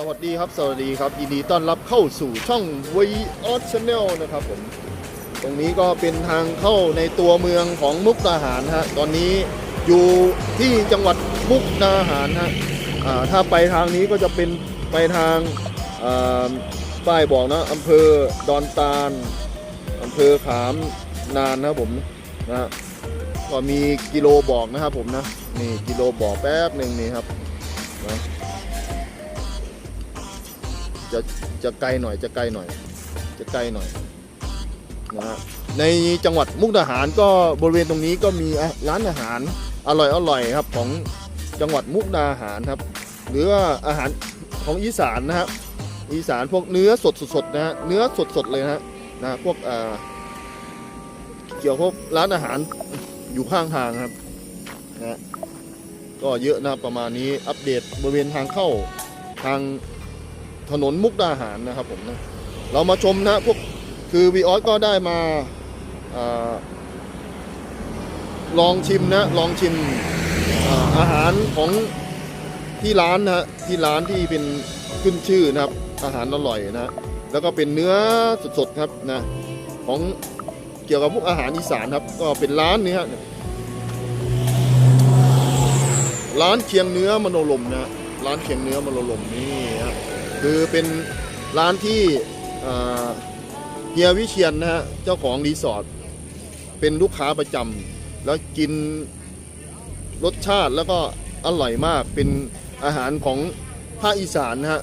สวัสดีครับ สวัสดีครับ ยินดีต้อนรับเข้าสู่ช่อง v o t Channel นะครับผม ตรงนี้ก็เป็นทางเข้าในตัวเมืองของมุกดาหารฮะ ตอนนี้อยู่ที่จังหวัดมุกดาหารฮะอ่าถ้าไปทางนี้ก็จะเป็นไปทางอ่าป้ายบอกนะอำเภอดอนตาลอำเภอขามนานนะครับผมนะฮะก็มีกิโลบอกนะครับผมนะ นี่กิโลบอกแป๊บหนึ่งนี่ครับนะ จะจะไกลหน่อยจะไกลหน่อย จะไกลหน่อยนะฮะในจังหวัดมุกดาหารก็บริเวณตรงนี้ก็มีร้านอาหารอร่อยอร่อยครับของจังหวัดมุกดาหารครับ หรือว่าอาหารของอีสานนะครับอีสานพวกเนื้อสดสดๆนะฮะเนื้อสดสดเลยนะฮะนะพวกอ่าเกี่ยวกับร้านอาหารอยู่ข้างทางครับนะฮะก็เยอะนะประมาณนี้อัปเดตบริเวณทางเข้าทาง ถนนมุกดาหารนะครับผมนะเรามาชมนะพวกคือวีออสก็ได้มาอาลองชิมนะลองชิมอาอาหารของที่ร้านนะฮะที่ร้านที่เป็นขึ้นชื่อนะครับ อาหารอร่อยนะแล้วก็เป็นเนื้อสดๆครับนะของเกี่ยวกับพวกอาหารอีสานครับ ก็เป็นร้านนี้ฮะร้านเคียงเนื้อมโนลมนะร้านเคียงเนื้อมโนลมนี่ฮะ คือเป็นร้านที่เฮียวิเชียนนะฮะเจ้าของรีสอร์ทเป็นลูกค้าประจำแล้วกินรสชาติแล้วก็อร่อยมากเป็นอาหารของภาคอีสานนะฮะ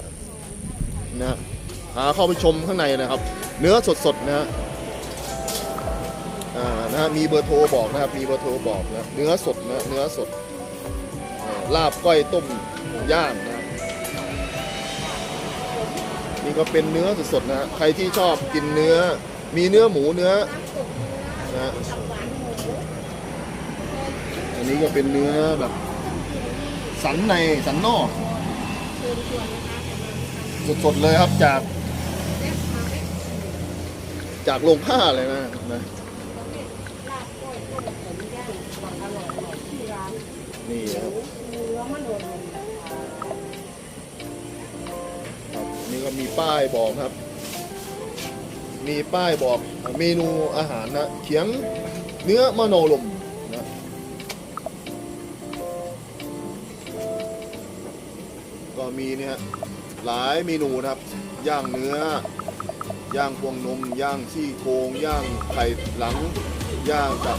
นะฮะหาเข้าไปชมข้างในนะครับ เนื้อสดๆนะฮะอ่านะฮะมีเบอร์โทรบอกนะครับมีเบอร์โทรบอกนะเนื้อสดนะเนื้อสดลาบก้อยต้มย่างนะ นี่ก็เป็นเนื้อสดๆนะฮะใครที่ชอบกินเนื้อ มีเนื้อหมูเนื้อนะฮะอันนี้ก็เป็นเนื้อแบบ สันในสันนอกสดๆเลยครับจาก จากโรงผ้าเลยนะนะนี่ครับ มีป้ายบอกครับ มีป้ายบอกเมนูอาหารนะเขียงเนื้อมโนลมนะก็มีเนี่ยหลายเมนูนะครับ ย่างเนื้อย่างพวงนม ย่างซี่โครงย่างไข่หลังย่างกับ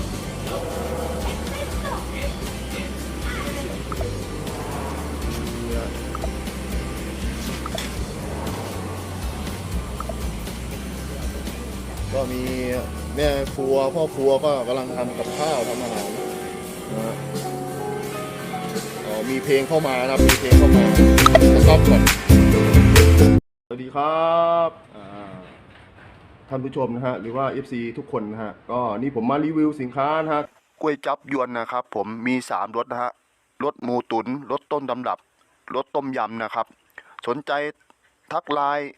ก็มีแม่ครัวพ่อครัวก็กำลังทำกับข้าวทำอาหารนะฮะอ๋อมีเพลงเข้ามานะครับมีเพลงเข้ามาสต็อปก่อนสวัสดีครับอ่าท่านผู้ชมนะฮะหรือว่า FC ทุกคนนะฮะก็นี่ผมมารีวิวสินค้านะฮะกล้วยจับยวนนะครับ ผมมี3รสนะฮะรสหมูตุนรสต้นตำรับรสต้มยำนะครับ สนใจทักไลน์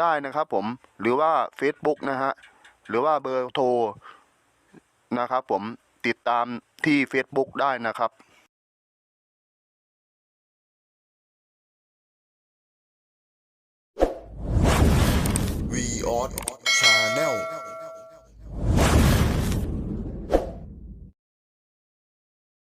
ได้นะครับผมหรือว่า Facebook นะฮะหรือว่าเบอร์โทรนะครับผมติดตามที่ Facebook ได้นะครับวีออส